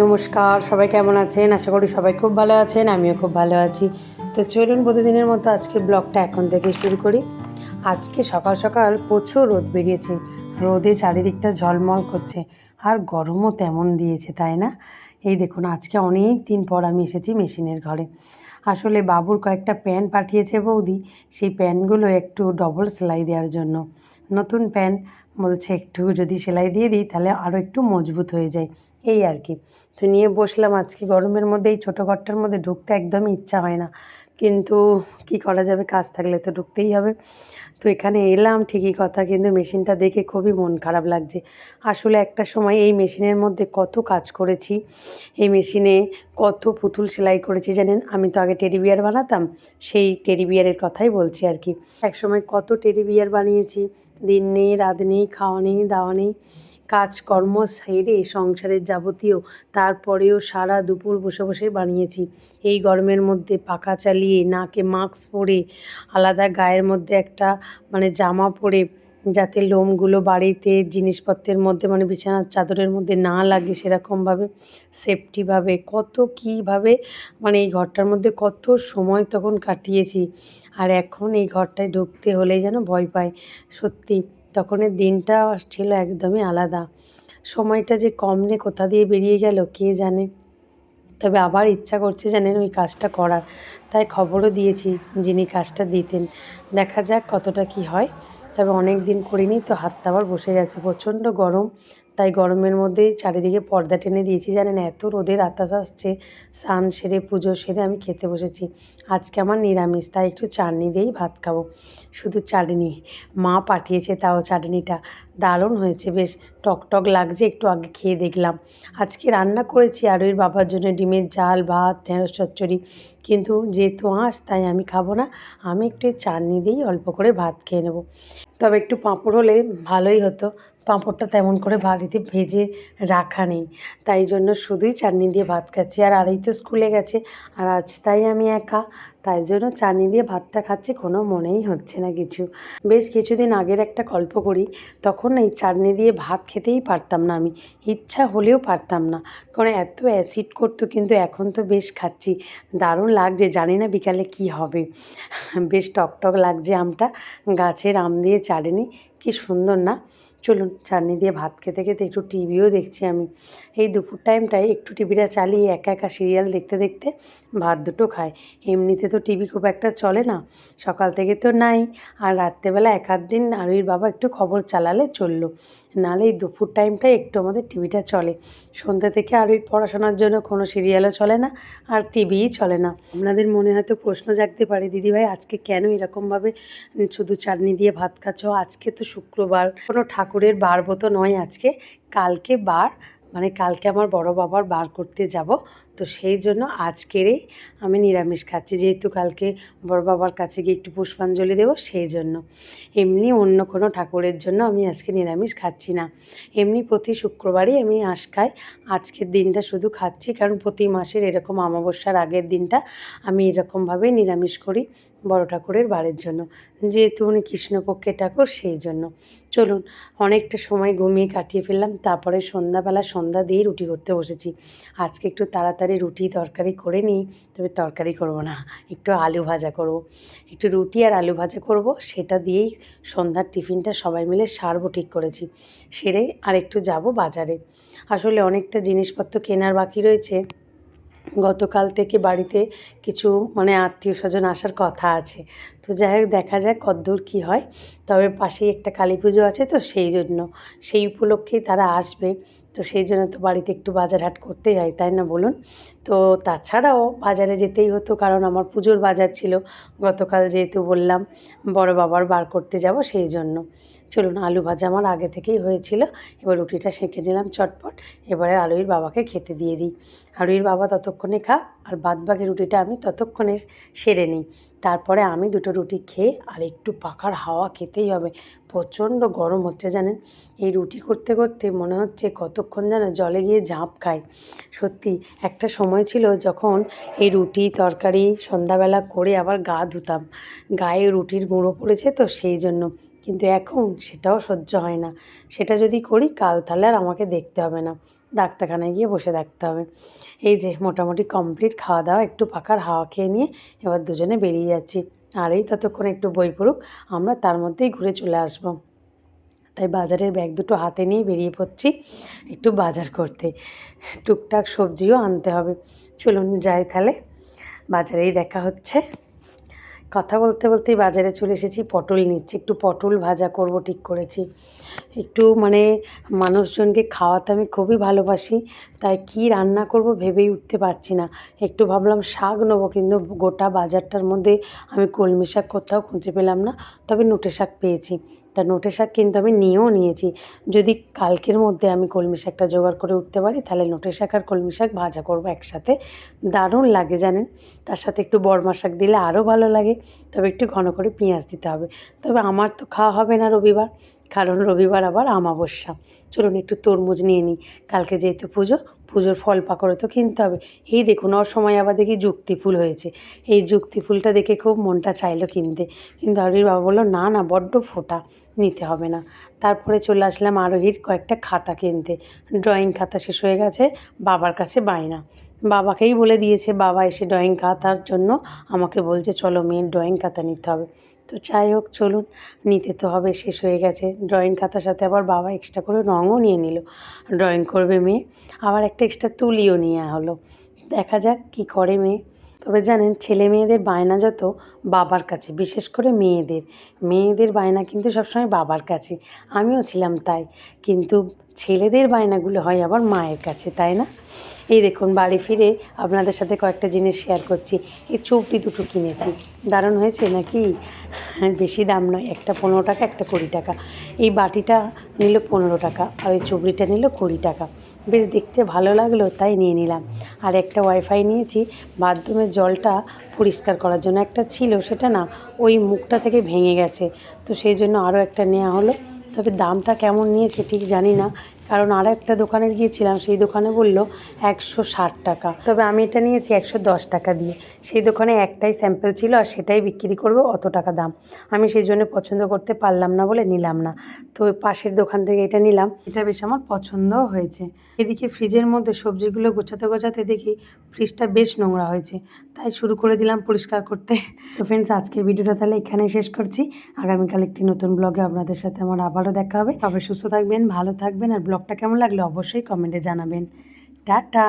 নমস্কার, সবাই কেমন আছেন? আশা করি সবাই খুব ভালো আছেন, আমিও খুব ভালো আছি। তো চলুন প্রতিদিনের মতো আজকে ব্লগটা এখন থেকে শুরু করি। আজকে সকাল সকাল প্রচুর রোদ বেরিয়েছে। রোদে চারিদিকটা ঝলমল করছে। আর গরমও তেমন দিয়েছে, তাই না? এই দেখুন, আজকে অনেক দিন পর আমি এসেছি মেশিনের ঘরে। আসলে বাবুর কয়েকটা প্যান্ট পাঠিয়েছে বৌদি। সেই প্যান্টগুলো একটু ডবল সেলাই দেওয়ার জন্য। নতুন প্যান্ট বলছে, একটু যদি সেলাই দিয়ে দিই, তাহলে আরও একটু মজবুত হয়ে যায়। এই আর কি। তো নিয়ে বসলাম। আজকে গরমের মধ্যে এই ছোটো ঘরটার মধ্যে ঢুকতে একদমই ইচ্ছা হয় না। কিন্তু কি করা যাবে? কাজ থাকলে তো ঢুকতেই হবে। তো এখানে এলাম, ঠিকই কথা, কিন্তু মেশিনটা দেখে খুবই মন খারাপ লাগছে। আসলে একটা সময় এই মেশিনের মধ্যে কত কাজ করেছি। এই মেশিনে কত পুতুল সেলাই করেছি, জানেন? আমি তো আগে টেডি বিয়ার বানাতাম, সেই টেডি বিয়ারের কথাই বলছি আর কি। এক সময় কত টেডি বিয়ার বানিয়েছি। দিন নেই, রাত নেই, খাওয়া নেই, দাওয়া নেই। কাজকর্ম সেরে সংসারের যাবতীয়, তারপরেও সারা দুপুর বসে বসে বানিয়েছি। এই গরমের মধ্যে পাখা চালিয়ে নাকে মাস্ক পরে, আলাদা গায়ের মধ্যে একটা মানে জামা পরে, যাতে লোমগুলো বাড়িতে জিনিসপত্রের মধ্যে মানে বিছানার চাদরের মধ্যে না লাগে সেরকমভাবে, সেফটিভাবে, কত কীভাবে মানে এই ঘরটার মধ্যে কত সময় তখন কাটিয়েছি। আর এখন এই ঘরটায় ঢুকতে হলেই যেন ভয় পায়। সত্যি, তখনের দিনটা ছিল একদমই আলাদা। সময়টা যে কম নে, কোথা দিয়ে বেরিয়ে গেল, কে জানে? তবে আবার ইচ্ছা করছে জানেন ওই কাজটা করার। তাই খবরও দিয়েছি যিনি কাজটা দিতেন। দেখা যাক কতটা কি হয়। তবে অনেক দিন করিনি, তো হাতটা আবার বসে গেছে। প্রচণ্ড গরম, তাই গরমের মধ্যেই চারিদিকে পর্দা টেনে দিয়েছি। জানেন, এত রোদের আতাস আসছে, স্নান সেরে, পুজো সেরে আমি খেতে বসেছি। আজকে আমার নিরামিষ, তাই একটু চাটনি দিয়েই ভাত খাব। শুধু চাটনি, মা পাঠিয়েছে তাও চাটনিটা। দারুণ হয়েছে, বেশ টক টক লাগছে, একটু আগে খেয়ে দেখলাম। আজকে রান্না করেছি আর ওই বাবার জন্য ডিমের ঝাল, ভাত, ঢেঁড়স, চচ্চড়ি। কিন্তু যেহেতু আঁশ, তাই আমি খাব না, আমি একটু চাটনি দিয়েই অল্প করে ভাত খেয়ে নেব। তবে একটু পাঁপড় হলে ভালোই হতো। পাঁপড়টা তেমন করে বাড়িতে ভেজে রাখা নেই। তাই জন্য শুধুই চাটনি দিয়ে ভাত খাচ্ছি। আর আড়াই তো স্কুলে গেছে, আর আজ তাই আমি একা। তাই জন্য চাটনি দিয়ে ভাতটা খাচ্ছি, কোনো মনেই হচ্ছে না কিছু। বেশ কিছুদিন আগের একটা গল্প করি, তখন এই চাটনি দিয়ে ভাত খেতেই পারতাম না আমি। ইচ্ছা হলেও পারতাম না, কারণ এত অ্যাসিড করতো কিন্তু এখন তো বেশ খাচ্ছি। দারুণ লাগছে, জানি না বিকালে কি হবে। বেশ টক টক লাগছে আমটা, গাছের আম দিয়ে চাটনি, কি সুন্দর না? চলুন চাটনি দিয়ে ভাত খেতে খেতে একটু টিভিও দেখছি আমি। এই দুপুর টাইমটায় একটু টিভিটা চালিয়ে একা একা সিরিয়াল দেখতে দেখতে ভাত দুটো খায়। এমনিতে তো টিভি খুব একটা চলে না। সকাল থেকে তো নাই। আর রাত্রেবেলা এক আধ দিন আরুইর বাবা একটু খবর চালালে চলল। নাহলে এই দুপুর টাইমটায় একটু আমাদের টিভিটা চলে। সন্ধ্যা থেকে আরুইর পড়াশোনার জন্য কোনো সিরিয়ালও চলে না, আর টিভিই চলে না। আপনাদের মনে হয়তো প্রশ্ন জাগতে পারে, দিদিভাই, আজকে কেন এরকমভাবে শুধু চাটনি দিয়ে ভাত খাচ্ছ? আজকে তো শুক্রবার। কোনো ঠাকুরের বার তো নয় আজকে। কালকে বার মানে কালকে আমার বড় বাবার বার করতে যাব। তো সেই জন্য আজকেরই আমি নিরামিষ খাচ্ছি। যেহেতু কালকে বড় বাবার কাছে গিয়ে একটু পুষ্পাঞ্জলি দেবো, সেই জন্য। এমনি অন্য কোনো ঠাকুরের জন্য আমি আজকে নিরামিষ খাচ্ছি না। এমনি প্রতি শুক্রবারই আমি আঁশ খাই। আজকের দিনটা শুধু খাচ্ছি, কারণ প্রতি মাসের এরকম অমাবস্যার আগের দিনটা আমি এরকমভাবেই নিরামিষ করি। বড় ঠাকুরের বাড়ির জন্য। যেহেতু উনি কৃষ্ণপক্ষের ঠাকুর, সেই জন্য। চলুন, অনেকটা সময় ঘুমিয়ে কাটিয়ে ফেললাম। তারপরে সন্ধ্যাবেলা সন্ধ্যা দিয়েই রুটি করতে বসেছি। আজকে একটু তাড়াতাড়ি রুটি তরকারি করে নিই, তবে তরকারি করব না। একটু আলু ভাজা করব। একটু রুটি আর আলু ভাজা করব। সেটা দিয়েই সন্ধ্যার টিফিনটা সবাই মিলে সারবো ঠিক করেছি। সেরে আর একটু যাব বাজারে। আসলে অনেকটা জিনিসপত্র কেনার বাকি রয়েছে। গতকাল থেকে বাড়িতে কিছু মানে আত্মীয় স্বজন আসার কথা আছে। তো যাই হোক, দেখা যাক কদ্দূর কী হয়। তবে পাশেই একটা কালী পুজো আছে তো সেই জন্য, সেই উপলক্ষেই তারা আসবে। তো সেই জন্য তো বাড়িতে একটু বাজার হাট করতেই হয়, তাই না বলুন? তো তাছাড়াও বাজারে যেতেই হতো, কারণ আমার পুজোর বাজার ছিল। গতকাল যেহেতু বললাম, বড় বাবার বার করতে যাব সেই জন্য। চলুন, আলু ভাজা আমার আগে থেকেই হয়েছিল। এবার রুটিটা সেঁকে নিলাম চটপট। এবারে আলুর বাবাকে খেতে দিয়ে দিই। আলুর বাবা ততক্ষণে খা, আর বাদ বাকি রুটিটা আমি ততক্ষণে সেরে নিই। তারপরে আমি দুটো রুটি খেয়ে আর একটু পাখার হাওয়া খেতেই হবে। প্রচণ্ড গরম হচ্ছে, জানেন? এই রুটি করতে করতে মনে হচ্ছে কতক্ষণ যেন জলে গিয়ে ঝাঁপ খায়। সত্যি, একটা সময় ছিল যখন এই রুটি তরকারি সন্ধ্যাবেলা করে আবার গা ধুতাম। গায়ে রুটির গুঁড়ো পড়েছে তো সেই জন্য। কিন্তু এখন সেটাও সহ্য হয় না। সেটা যদি করি, কাল তাহলে আর আমাকে দেখতে হবে না। ডাক্তারখানায় গিয়ে বসে থাকতে হবে। এই যে, মোটামুটি কমপ্লিট খাওয়া দাওয়া, একটু পাখার হাওয়া খেয়ে নিয়ে এবার দুজনে বেরিয়ে যাচ্ছি। আর এই ততক্ষণ একটু বই পড়ুক, আমরা তার মধ্যেই ঘুরে চলে আসব। তাই বাজারের ব্যাগ দুটো হাতে নিয়ে বেরিয়ে পড়ছি একটু বাজার করতে। টুকটাক সবজিও আনতে হবে। চলুন যাই তাহলে। বাজারেই দেখা হচ্ছে। কথা বলতে বলতেই বাজারে চলে এসেছি, পটল নিচ্ছি, একটু পটল ভাজা করব, ঠিক করেছি। একটু মানে মানুষজনকে খাওয়াতে আমি খুবই ভালোবাসি, তাই কি রান্না করব ভেবেই উঠতে পারছি না। একটু ভাবলাম শাক নেব, কিন্তু গোটা বাজারটার মধ্যে আমি কলমি শাক কোথাও খুঁজে পেলাম না, তবে নোটে শাক পেয়েছি। তা নোটে শাক কিন্তু আমি নিয়েও নিয়েছি। যদি কালকের মধ্যে আমি কলমি শাকটা জোগাড় করে উঠতে পারি, তাহলে নোটে শাক আর কলমি শাক ভাজা করব একসাথে। দারুণ লাগে জানেন, তার সাথে একটু বড়মা শাক দিলে আরও ভালো লাগে, তবে একটু ঘন করে পেঁয়াজ দিতে হবে। তবে আমার তো খাওয়া হবে না রবিবার, কারণ রবিবার আবার আমাবস্যা। চলুন একটু তরমুজ নিয়ে নিই, কালকে যেহেতু পুজো পুজোর ফল পাকড়ে তো কিনতে হবে। এই দেখুন, ওর সময় আবার দেখি যুক্তি ফুল হয়েছে। এই যুক্তি ফুলটা দেখে খুব মনটা চাইলো কিনতে। কিন্তু আরোহীর বাবা বলল, না না, বড্ড ফোটা, নিতে হবে না। তারপরে চলে আসলাম আরোহীর কয়েকটা খাতা কিনতে। ড্রয়িং খাতা শেষ হয়ে গেছে, বাবার কাছে বায়না। বাবাকেই বলে দিয়েছে, বাবা এসে ড্রয়িং খাতার জন্য আমাকে বলছে, চলো মেয়ের ড্রয়িং খাতা নিতে হবে। তো যাই হোক, চলুন, নিতে তো হবে, শেষ হয়ে গেছে। ড্রয়িং খাতার সাথে আবার বাবা এক্সট্রা করে রঙও নিয়ে নিল। ড্রয়িং করবে মেয়ে, আবার একটা এক্সট্রা তুলিও নিয়ে হলো। দেখা যাক কি করে মেয়ে। তবে জানেন, ছেলে মেয়েদের বায়না যত বাবার কাছে, বিশেষ করে মেয়েদের। মেয়েদের বায়না কিন্তু সবসময় বাবার কাছে, আমিও ছিলাম তাই। কিন্তু ছেলেদের বায়নাগুলো হয় আবার মায়ের কাছে, তাই না? এই দেখুন, বাড়ি ফিরে আপনাদের সাথে কয়েকটা জিনিস শেয়ার করছি। এই চৌপটি দুটো কিনেছি। দারুণ হয়েছে নাকি? বেশি দাম নয়, একটা পনেরো টাকা, একটা কুড়ি টাকা। এই বাটিটা নিল পনেরো টাকা আর ওই চুবড়িটা নিল কুড়ি টাকা। বেশ দেখতে ভালো লাগল, তাই নিয়ে নিলাম। আর একটা ওয়াইফাই নিয়েছি, বাথরুমের জলটা পরিষ্কার করার জন্য একটা ছিল, সেটা না, ওই মুখটা থেকে ভেঙে গেছে। তো সেই জন্য আরও একটা নেওয়া হলো। তবে দামটা কেমন নিয়েছে ঠিক জানি না কারণ আর একটা দোকানে গিয়েছিলাম, সেই দোকানে বলল একশো ষাট টাকা। তবে আমি এটা নিয়েছি একশো দশ টাকা দিয়ে। সেই দোকানে একটাই স্যাম্পেল ছিল আর সেটাই বিক্রি করব অত টাকা দাম। আমি সেই জন্য পছন্দ করতে পারলাম না বলে নিলাম না। তো পাশের দোকান থেকে এটা নিলাম। এটা বেশ আমার পছন্দও হয়েছে। এদিকে ফ্রিজের মধ্যে সবজিগুলো গোছাতে গোছাতে দেখি ফ্রিজটা বেশ নোংরা হয়েছে। তাই শুরু করে দিলাম পরিষ্কার করতে। তো ফ্রেন্ডস আজকের ভিডিওটা তাহলে এখানেই শেষ করছি। আগামীকাল একটি নতুন ব্লগে আপনাদের সাথে আমার আবারও দেখা হবে। সবাই সুস্থ থাকবেন, ভালো থাকবেন আর ব্লগটা কেমন লাগল অবশ্যই কমেন্টে জানাবেন। টাটা!